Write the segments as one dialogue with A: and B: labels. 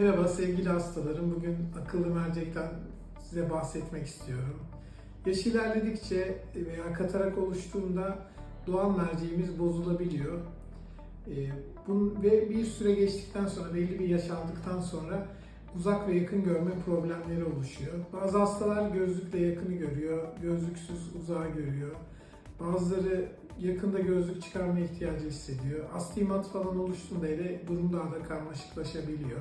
A: Merhaba sevgili hastalarım. Bugün akıllı mercekten size bahsetmek istiyorum. Yaş ilerledikçe veya katarak oluştuğunda doğal merceğimiz bozulabiliyor. Ee, ve bir süre geçtikten sonra, belli bir yaş aldıktan sonra uzak ve yakın görme problemleri oluşuyor. Bazı hastalar gözlükle yakını görüyor, gözlüksüz uzağı görüyor. Bazıları yakında gözlük çıkarma ihtiyacı hissediyor. Astigmat falan oluştuğunda hele durum daha da karmaşıklaşabiliyor.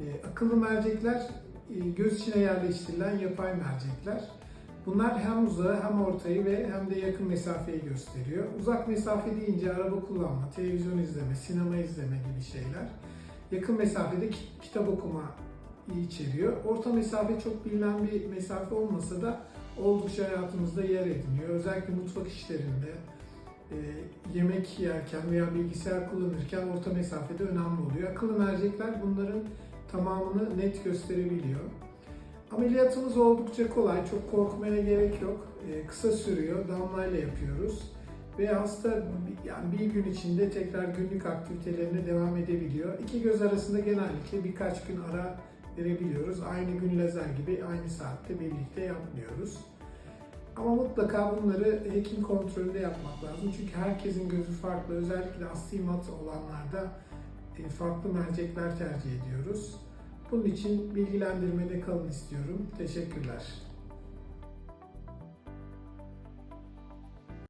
A: E, akıllı mercekler e, göz içine yerleştirilen yapay mercekler. Bunlar hem uzağı hem ortayı ve hem de yakın mesafeyi gösteriyor. Uzak mesafe deyince araba kullanma, televizyon izleme, sinema izleme gibi şeyler. Yakın mesafede ki- kitap okuma içeriyor. Orta mesafe çok bilinen bir mesafe olmasa da oldukça hayatımızda yer ediniyor. Özellikle mutfak işlerinde, e, yemek yerken veya bilgisayar kullanırken orta mesafede önemli oluyor. Akıllı mercekler bunların tamamını net gösterebiliyor. Ameliyatımız oldukça kolay, çok korkmaya gerek yok. E, kısa sürüyor, damlayla yapıyoruz. Ve hasta yani bir gün içinde tekrar günlük aktivitelerine devam edebiliyor. İki göz arasında genellikle birkaç gün ara verebiliyoruz. Aynı gün lazer gibi aynı saatte birlikte yapmıyoruz. Ama mutlaka bunları hekim kontrolünde yapmak lazım. Çünkü herkesin gözü farklı. Özellikle astigmat olanlarda farklı mercekler tercih ediyoruz. Bunun için bilgilendirmede kalın istiyorum. Teşekkürler.